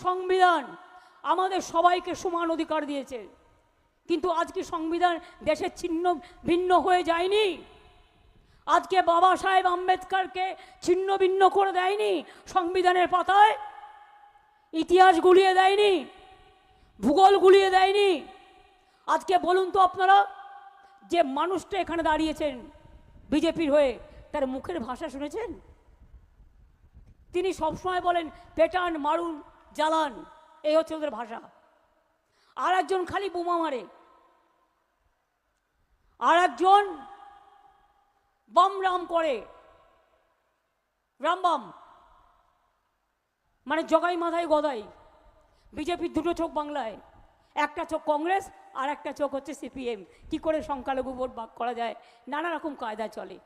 সংবিধান আমাদের সবাইকে সমান অধিকার দিয়েছে। কিন্তু আজকে সংবিধান দেশের ছিন্ন, ভিন্ন হয়ে যায়নি। আজকে বাবা সাহেব আম্বেদকারকে ছিন্ন, ভিন্ন করে দেয়নি সংবিধানের পাতায়। ইতিহাস গুলিয়ে দেয়নি, ভূগোল গুলিয়ে দেয়নি। আজকে বলুন তো আপনারা, যে মানুষটা এখানে দাঁড়িয়েছেন বিজেপির হয়ে তার মুখের ভাষা শুনেছেন? তিনি সবসময় বলেন, পেটান, মারুন, জ্বালান। এই হচ্ছে ওদের ভাষা। আর একজন খালি বোমা মারে। আর একজন বাম রাম করে। রাম বাম। মানে জগাই মাথায় গদাই। বিজেপির দুটো চোখ বাংলায়। একটা চোখ কংগ্রেস আর একটা চোখ হচ্ছে সিপিএম। কি করে সংখ্যালঘু ভোট ভাগ করা যায়? নানা রকম কায়দা চলে।